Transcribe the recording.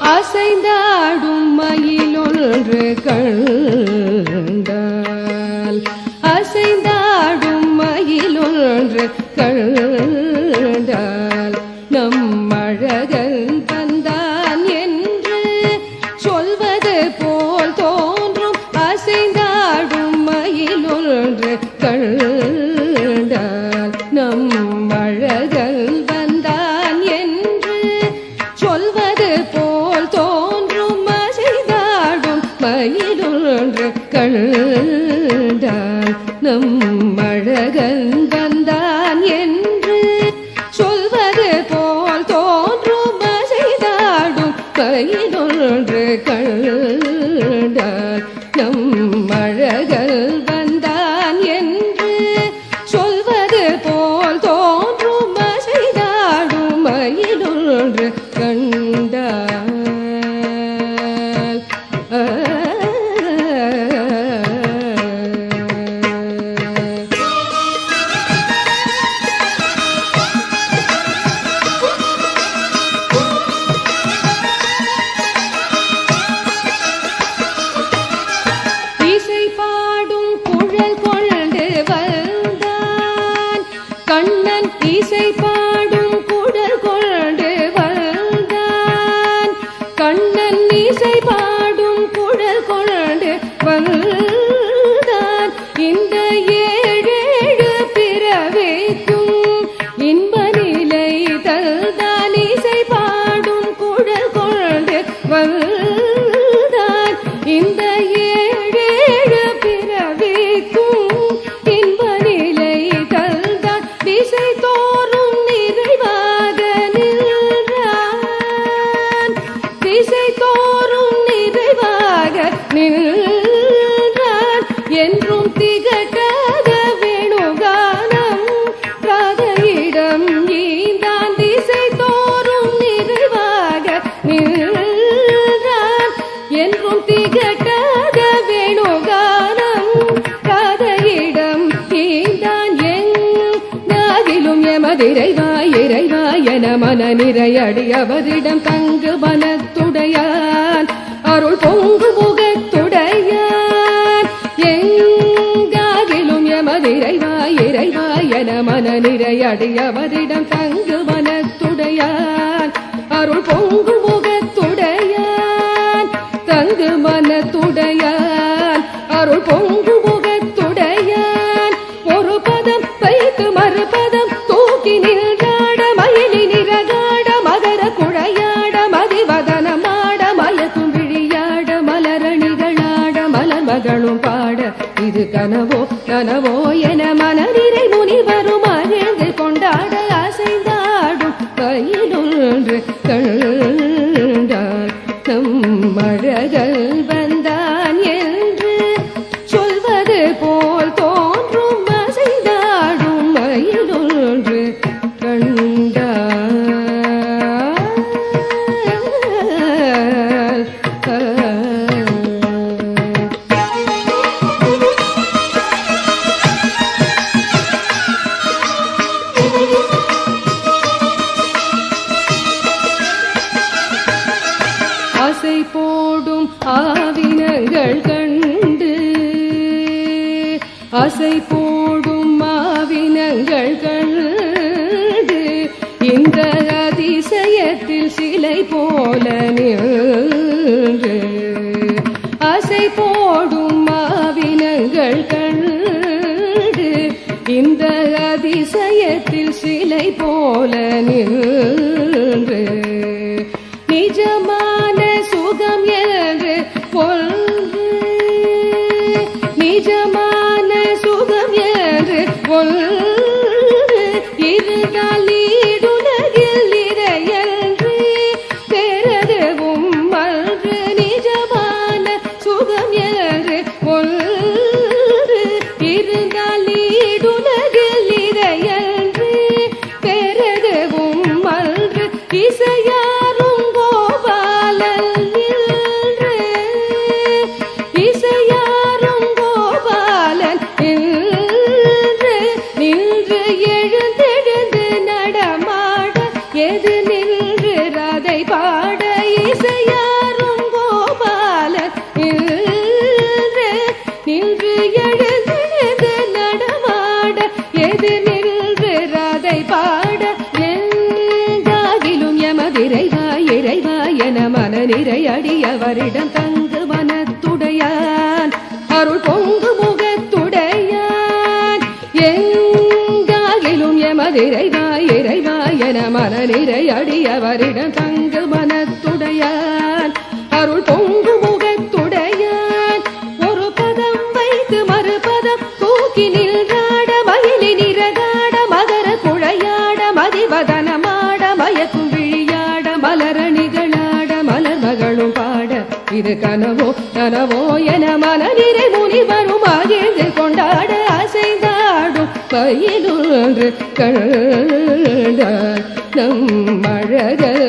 அசைந்தாடும் மயிலொன்று கண்டால். அசைந்தாடும் மயிலொன்று கண்டால். நம் கண்டான் நம் அழகந்தா கண்ணன் இசை பாடும் என மன நிறையடியவரிடம் தங்கு மனத்துடையான். அருள் பொங்கு முகத்துடையான். எங்காகிலும் எமதிரைவா இறைவா என மன நிறையடியவரிடம் தங்கு மனத்துடையான். அருள் பொங்கு மகளும் பாட இது கனவோ கனவோ என மனதிரை முனிவரும் அகழ்ந்து கொண்டாட அசைந்தாடும் பயிலொன்று கண்டார். நம் அழகல்வன் ஆசை போடும் மாவினங்கள் கண்டு இந்த அதிசயத்தில் சிலை போல நின்று. ஆசை போடும் மாவினங்கள் கண்டு இந்த அதிசயத்தில் சிலை போல நின்று. நிஜமா எது எதிர் நின்று ராதை பாட? எங்காகிலும் எமதிரைவா இறைவா என மனநிறை அடியவரிடம் தங்கு மனத்துடையான். அருள் பொங்கு முகத்துடையான். எங்காகிலும் எமதிரைவா இறைவா என மனநிறை அடியவரிடம் தங்கு மன இது கனவோ கனவோ என மனதிரை முனிவரும் அகிழ்ந்து கொண்டாட அசைந்தாடும் பயிலொன்று கண்ட நம் அழகல்